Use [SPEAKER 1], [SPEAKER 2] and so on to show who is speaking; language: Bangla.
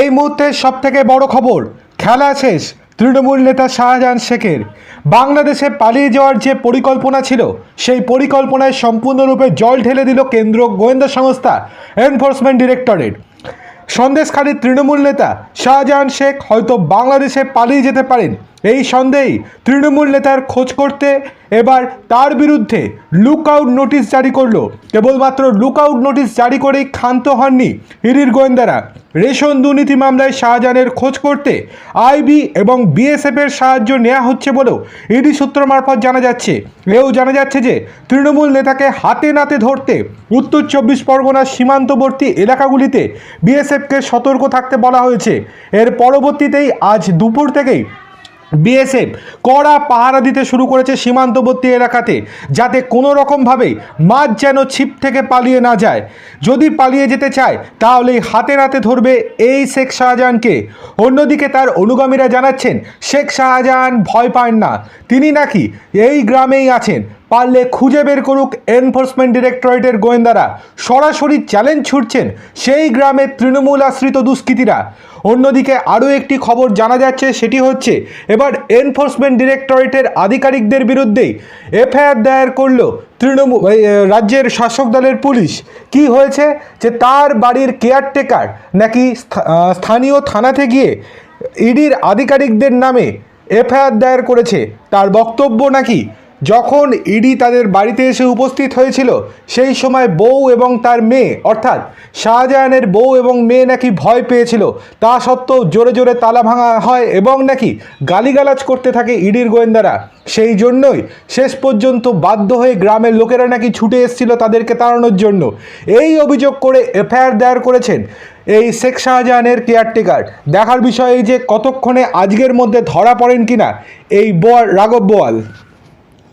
[SPEAKER 1] এই মুহূর্তে সব থেকে বড় খবর, খেলা শেষ, তৃণমূল নেতা শাহজাহান শেখের। বাংলাদেশে পালিয়ে যাওয়ার যে পরিকল্পনা ছিল, সেই পরিকল্পনায় সম্পূর্ণরূপে জল ঢেলে দিল কেন্দ্র গোয়েন্দা সংস্থা এনফোর্সমেন্ট ডিরেক্টরেট সন্দেশখালীর তৃণমূল নেতা শাহজাহান শেখ হয়তো বাংলাদেশে পালিয়ে যেতে পারেন। এই সন্দেহেই তৃণমূল নেতার খোঁজ করতে এবার তার বিরুদ্ধে লুক আউট নোটিশ জারি করল। কেবলমাত্র লুক আউট নোটিশ জারি করেই ক্ষান্ত হননি ইডির গোয়েন্দারা। রেশন দুর্নীতি মামলায় শাহজাহানের খোঁজ করতে আইবি এবং বিএসএফের সাহায্য নেওয়া হচ্ছে বলেও ইডি সূত্র মারফত জানা যাচ্ছে। এও জানা যাচ্ছে যে তৃণমূল নেতাকে হাতে নাতে ধরতে উত্তর চব্বিশ পরগনার সীমান্তবর্তী এলাকাগুলিতে বিএসএফকে সতর্ক থাকতে বলা হয়েছে। এর পরবর্তীতেই আজ দুপুর থেকেই বিএসএফ কড়া পাহারা দিতে শুরু করেছে সীমান্তবর্তী এলাকাতে, যাতে কোনো রকমভাবে মাছ যেন ছিপ থেকে পালিয়ে না যায়। যদি পালিয়ে যেতে চায়, তাহলেই হাতে নাতে ধরবে এই শেখ শাহজাহানকে। অন্যদিকে তার অনুগামীরা জানাচ্ছেন, শেখ শাহজাহান ভয় পান না। তিনি নাকি এই গ্রামেই আছেন। পারলে খুঁজে বের করুক এনফোর্সমেন্ট ডিরেক্টরেটের গোয়েন্দারা। সরাসরি চ্যালেঞ্জ ছুটছেন সেই গ্রামের তৃণমূল আশ্রিত দুষ্কৃতীরা। অন্যদিকে আরও একটি খবর জানা যাচ্ছে, সেটি হচ্ছে, এবার এনফোর্সমেন্ট ডিরেক্টরেটের আধিকারিকদের বিরুদ্ধেই এফআইআর দায়ের করল তৃণমূল রাজ্যের শাসক দলের পুলিশ। কি হয়েছে? যে তার বাড়ির কেয়ারটেকার নাকি স্থানীয় থানাতে গিয়ে ইডির আধিকারিকদের নামে এফআইআর দায়ের করেছে। তার বক্তব্য নাকি যখন ইডি তাদের বাড়িতে এসে উপস্থিত হয়েছিল, সেই সময় বউ এবং তার মেয়ে, অর্থাৎ শাহজাহানের বউ এবং মেয়ে নাকি ভয় পেয়েছিল। তা সত্ত্বেও জোরে জোরে তালা ভাঙা হয় এবং নাকি গালিগালাজ করতে থাকে ইডির গোয়েন্দারা। সেই জন্যই শেষ পর্যন্ত বাধ্য হয়ে গ্রামের লোকেরা নাকি ছুটে এসেছিল তাদেরকে তাড়ানোর জন্য। এই অভিযোগ করে এফআইআর দায়ের করেছেন এই শেখ শাহজাহানের কেয়ারটেকার। দেখার বিষয় এই যে কতক্ষণে আজকের মধ্যে ধরা পড়েন কিনা, এই বোয়াল রাঘব বোয়াল।